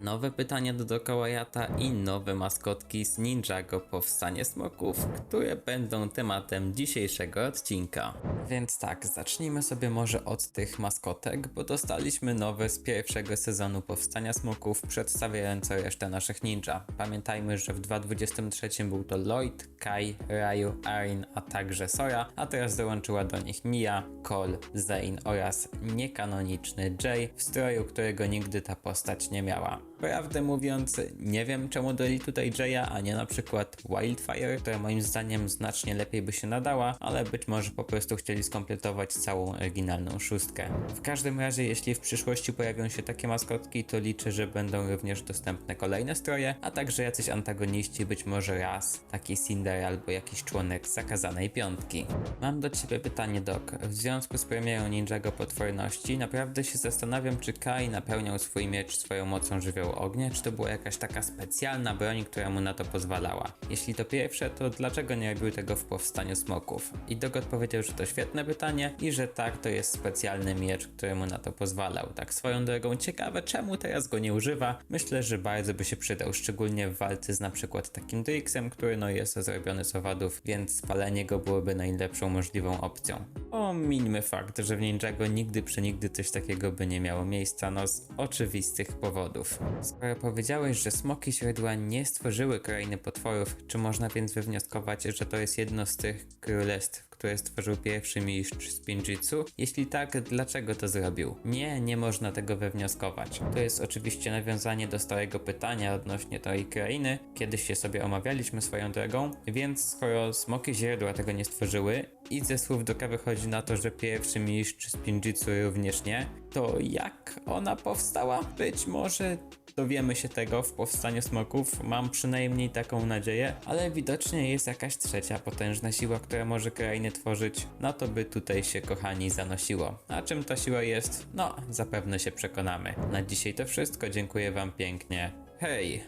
Nowe pytania do Dokałajata i nowe maskotki z Ninjago Powstanie Smoków, które będą tematem dzisiejszego odcinka. Więc tak, zacznijmy sobie może od tych maskotek, bo dostaliśmy nowe z pierwszego sezonu Powstania Smoków, przedstawiające resztę naszych ninja. Pamiętajmy, że w 2023 był to Lloyd, Kai, Ryu, Arin, a także Sora, a teraz dołączyła do nich Mia, Cole, Zane oraz niekanoniczny Jay, w stroju, którego nigdy ta postać nie miała. Prawdę mówiąc, nie wiem czemu dali tutaj Jaya, a nie na przykład Wildfire, która moim zdaniem znacznie lepiej by się nadała, ale być może po prostu chcieli skompletować całą oryginalną szóstkę. W każdym razie, jeśli w przyszłości pojawią się takie maskotki, to liczę, że będą również dostępne kolejne stroje, a także jacyś antagoniści, być może raz, taki Cinder albo jakiś członek zakazanej piątki. Mam do ciebie pytanie, Doc. W związku z premierą Ninjago Potworności, naprawdę się zastanawiam, czy Kai napełniał swój miecz swoją mocą żywiołu ognia, czy to była jakaś taka specjalna broń, która mu na to pozwalała. Jeśli to pierwsze, to dlaczego nie robił tego w Powstaniu Smoków? I Doc odpowiedział, że to świetne pytanie i że tak, to jest specjalny miecz, który mu na to pozwalał. Tak swoją drogą, ciekawe czemu teraz go nie używa. Myślę, że bardzo by się przydał, szczególnie w walce z na przykład takim Drixem, który no jest zrobiony z owadów, więc spalenie go byłoby najlepszą możliwą opcją. Omińmy fakt, że w Ninjago nigdy przenigdy coś takiego by nie miało miejsca, no z oczywistych powodów. Skoro powiedziałeś, że smoki źródła nie stworzyły krainy potworów, czy można więc wywnioskować, że to jest jedno z tych królestw, które stworzył pierwszy mistrz Spinjitzu? Jeśli tak, dlaczego to zrobił? Nie, nie można tego wywnioskować. To jest oczywiście nawiązanie do starego pytania odnośnie tej krainy, kiedyś się sobie omawialiśmy swoją drogą, więc skoro smoki źródła tego nie stworzyły i ze słów Doka wychodzi na to, że pierwszy mistrz Spinjitzu również nie, to jak ona powstała? Być może dowiemy się tego w powstaniu smoków, mam przynajmniej taką nadzieję, ale widocznie jest jakaś trzecia potężna siła, która może krainy tworzyć, na to by tutaj się kochani zanosiło. A czym ta siła jest? No, zapewne się przekonamy. Na dzisiaj to wszystko, dziękuję wam pięknie. Hej!